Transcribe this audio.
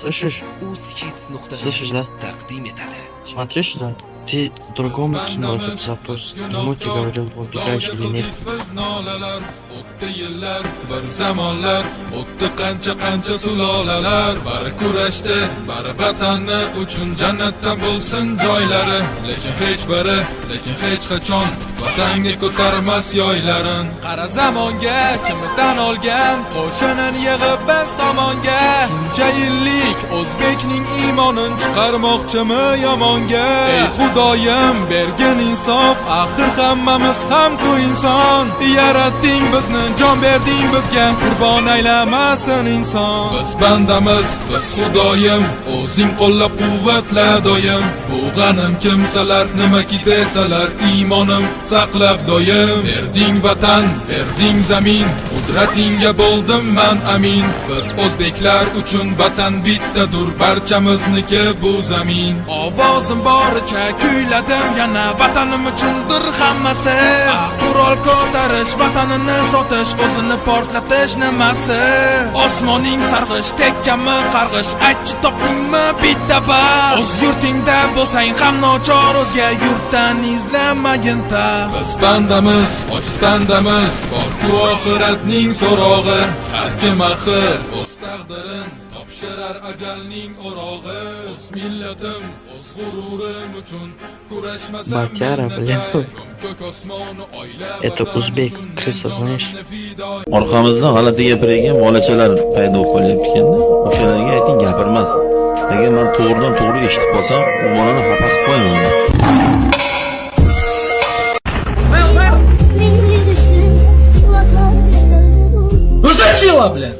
Слышишь? Слышишь, да? taqdim etadi. Смотри сюда. Ты другому кинул этот запрос. Ему ты говорил, убегаешь или нет. bir zamonlar o'tdi qancha qancha sulolalar bari kurashdi bari vatanni uchun jannatda bo'lsin joylari lekin hech biri lekin hech qachon vatanga ko'tarmas yoylarin. Qara zamonga kimidan olgan? Qo'shinin yig'ib biz tomonga. Shuncha yillik o'zbekning iymonin chiqarmoqchimi yomonga? Ey xudoyim bergin insof. Axir hammamiz ham ku inson. Yaratding bizni jon berding bizga. Qurbon aylamasin inson. Biz bandamiz biz xudoyim. O'zing qo'llab quvvatla doim. Bu g'anim kimsalar nimaki desalar iymonim saqlab doim berding vatan berding zamin. Qudratingga bo'ldim man amin. Biz o'zbeklar uchun vatan bittadur barchamizniki bu zamin. Ovozim boricha kuyladim yana vatanim uchundir hammasi. Ah, qurol ko'tarish vatanini sotish o'zini portlatish nimasi? Osmoning sarg'ish tekkami qarg'ish aytchi topdingmi bitta bal o'z yurtingda bo'lsang ham nochor o'zga yurtdan izlamagin taxt biz bandamiz ojiz bandamiz borku oxiratning so'rog'i. Har kim axir o'z taqdirin topshirar ajalning o'rog'i. O'z millatim o'z g'ururim uchun kurashmasam Батяра, oylab Это узбек, крыса, знаешь? orqamizda g'alati gapiradigan bolachalar paydo bo'lyapti ekanda o'shalarga ayting gapirmasin agar man to'g'ridan to'g'ri eshitib qolsam u bolani xafa qilib qo'yaman Goblin.